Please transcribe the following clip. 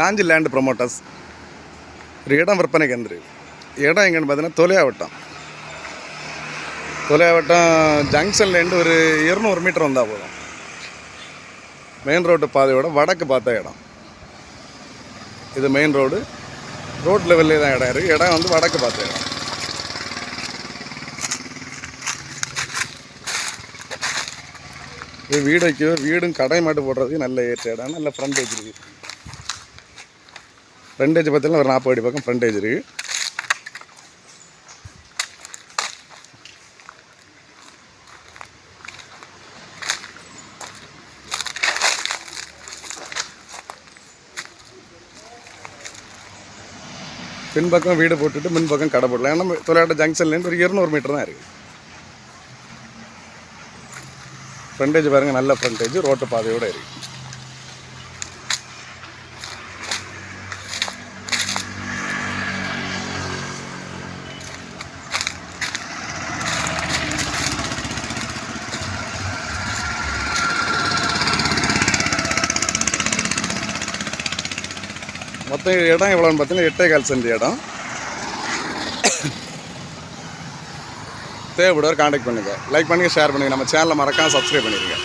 Lanji land promoters ஒரு இடம் விற்பனைக்கு வந்துருக்கு இடம் எங்கன்னு பார்த்தீங்கன்னா தொலையாவட்டம். தொலையாவட்டம் ஜங்ஷன்லேருந்து ஒரு இருநூறு மீட்டர் வந்தால் போதும். மெயின் ரோட்டு பாதையோட வடக்கு பார்த்த இடம். இது மெயின் ரோடு ரோட் லெவல்லே தான் இடம் இருக்குது இடம் வந்து வடக்கு பார்த்த இடம். இது வீடு வைக்க வீடும் கடை மாட்டு போடுறதுக்கு நல்ல ஏற்ற இடம் நல்ல ஃப்ரண்டேஜ் இருக்குது ஃப்ரண்டேஜ் பார்த்தீங்கன்னா ஒரு நாற்பது அடி பக்கம் ஃப்ரண்டேஜ் இருக்குது பின்பக்கம் வீடு போட்டுட்டு முன்பக்கம் கடை போடலாம். ஏன்னா தொலையாட்ட ஜங்ஷன்லேருந்து ஒரு இருநூறு மீட்டர் தான் இருக்குது ஃப்ரண்டேஜ் பாருங்கள் நல்ல ஃப்ரண்டேஜ் ரோட்டு பாதையோடு இருக்குது மொத்தம் இடம் எவ்வளோன்னு பார்த்தீங்கன்னா எட்டே கால் சென்ட் இடம். தேவைப்படுவார் காண்டாக்ட் பண்ணுங்கள் லைக் பண்ணுங்கள் ஷேர் பண்ணுங்கள் நம்ம சேனலை மறக்காமல் சப்ஸ்கிரைப் பண்ணிடுங்க